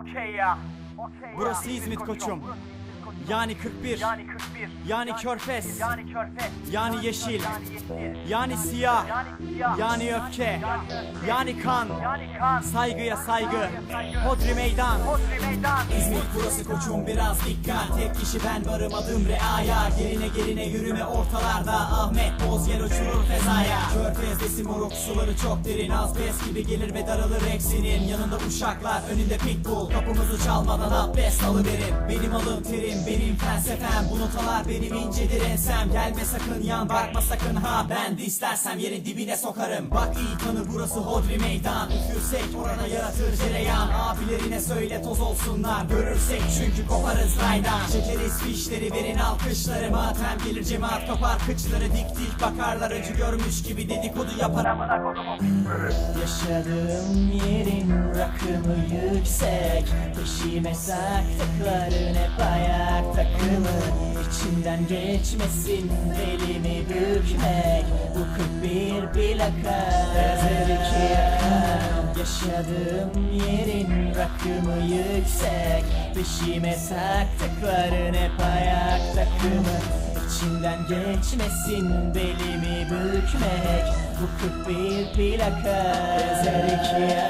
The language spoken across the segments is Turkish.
Okey ya. Okey ya. Burası İzmit koçum. Burası. Yani 41. Yani 41. Yani Körfez. Yani körfez. Yani yeşil. Yani siyah. Yani öfke. Yani kan. Saygıya saygı. Hodri meydan. İzmit burası koçum biraz dikkat Tek kişi ben varım adım Reaya Gerine gerine yürüme ortalarda Ahmet Boz yer uçurur fezaya Körfez'desi moruk suları çok derin Az pes gibi gelir ve daralır eksinin Yanında uşaklar önünde pitbull Kapımızı çalmadan abdest alıverin Benim alın terim benim felsefem Bu notalar benim incedir ensem. Gelme sakın yan bakma sakın. Ha Ben de istersem yerin dibine sokarım. Bak iyi tanı burası hodri meydan. Üfürsek orana yaratır cereyan. Abilerine söyle toz olsunlar Görürsek çünkü koparız raydan. Çekeriz fişleri verin alkışları. Matem gelir cemaat kapar kıçları Dik dik bakarlar. Acı görmüş gibi dedikodu yapar. Amına pisleri. Yaşadığım yerin rakımı yüksek. Peşime saktıkların hep ayak takımı İçinden geçmesin belimi bükmek. Bu 41 plaka. Özel iki Yaşadığım yerin rakımı yüksek. Peşime saktıkların hep ayak takımı. İçinden geçmesin belimi bükmek. Bu 41 plaka. Özel iki yakam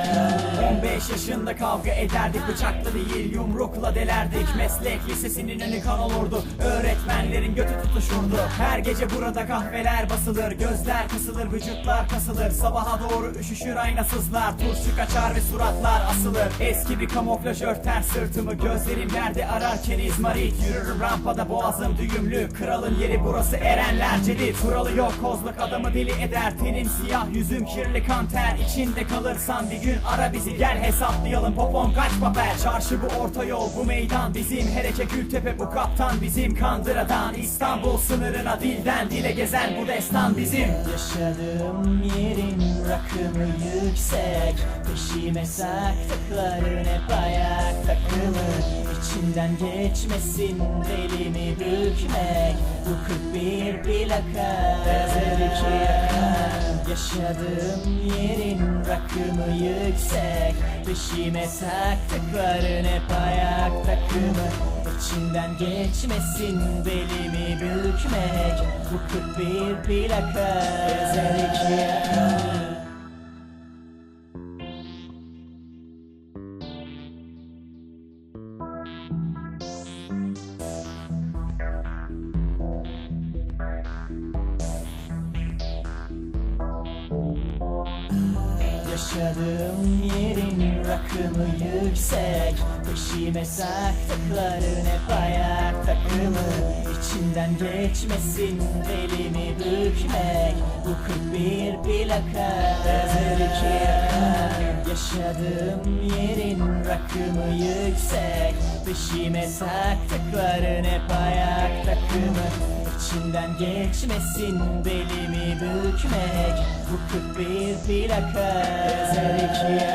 15 yaşında kavga ederdik Bıçakla değil yumrukla delerdik. Meslek lisesinin önü kan olurdu Öğretmenlerin götü tutuşurdu. Her gece burada kahveler basılır Gözler kısılır vücutlar kasılır. Sabaha doğru üşüşür aynasızlar Turşu kaçar ve suratlar asılır. Eski bir kamuflaj örter sırtımı Gözlerim yerde ararken izmarit Yürürüm rampada boğazım düğümlü Kralın yeri burası erenler cedid Kuralı yok kozluk adamı deli eder Tenim siyah yüzüm kirli kan ter. İçinde kalırsan bir gün ara bizi Gel hesaplayalım popom kaç papel Çarşı bu orta yol bu meydan bizim. Hereke Gültepe bu kaptan bizim. Kandıra'dan İstanbul sınırına dilden dile gezen bu destan bizim. Yaşadığım yerin rakımı yüksek. Peşime saktıkların hep ayak takımı İçinden geçmesin belimi bükmek. Bu 41 plaka. Özel iki Yaşadığım yerin rakımı yüksek. Peşime saktıkların hep ayak takımı. İçinden geçmesin belimi bükmek. Bu 41 plaka. Özel Yaşadığım yerin rakımı yüksek. Peşime saktıkların hep ayak takımı. İçinden geçmesin belimi bükmek. Bu 41 plaka. Özel iki Yaşadığım yerin rakımı yüksek. Peşime saktıkların hep ayak İçinden geçmesin belimi bükmek. Bu 41 plaka Özel iki yakam